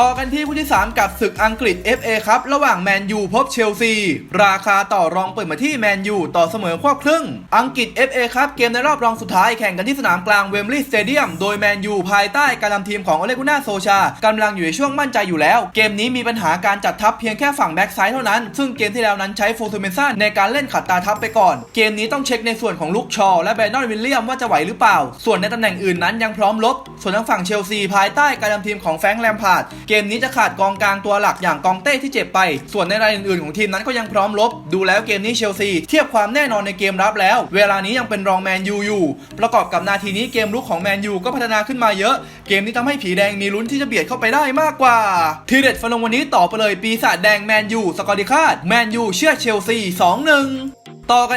ต่อกันที่คู่ที่ 3 กับศึกอังกฤษ FA ครับ ระหว่างแมนยูพบเชลซี ราคาต่อรองเปิดมาที่แมนยูต่อเสมอควบครึ่ง อังกฤษ FA ครับ เกมในรอบรองสุดท้ายแข่งกันที่สนามกลางเวมบลีย์สเตเดียม โดยแมนยูภายใต้การนำทีมของโอเลกุน่าโซชากำลังอยู่ในช่วงมั่นใจอยู่แล้ว เกมนี้มีปัญหาการจัดทัพเพียงแค่ฝั่งแบ็กซ้ายเท่านั้น ซึ่งเกมที่แล้วนั้นใช้โฟทูเมนซันในการเล่นขัดตาทัพไปก่อน เกมนี้ต้องเช็คในส่วนของลูกชอและแบรนดอนวิลเลียมว่าจะไหวหรือเปล่า ส่วนในตำแหน่งอื่นนั้นยังพร้อมลบ ส่วนทางฝั่งเชลซีภายใต้การนำทีมของแฟรงค์แลมพาร์ดเกมนี้จะขาดกองกลางตัวหลักอย่างกองเต้ที่เจ็บไป ส่วนในรายอื่นๆของทีมนั้นก็ยังพร้อมลบ ดูแล้วเกมนี้เชลซีเทียบความแน่นอนในเกมรับแล้ว เวลานี้ยังเป็นรองแมนยูอยู่ประกอบกับนาทีนี้เกมลุกของแมนยูก็พัฒนาขึ้นมาเยอะ เกมนี้ทำให้ผีแดงมีลุ้นที่จะเบียดเข้าไปได้มากกว่า ทีเด็ดฟันลงวันนี้ต่อไปเลยปีศาจแดงแมนยูสกอร์ดิคาดแมนยูเชื่อเชลซี2-1ต่อกัน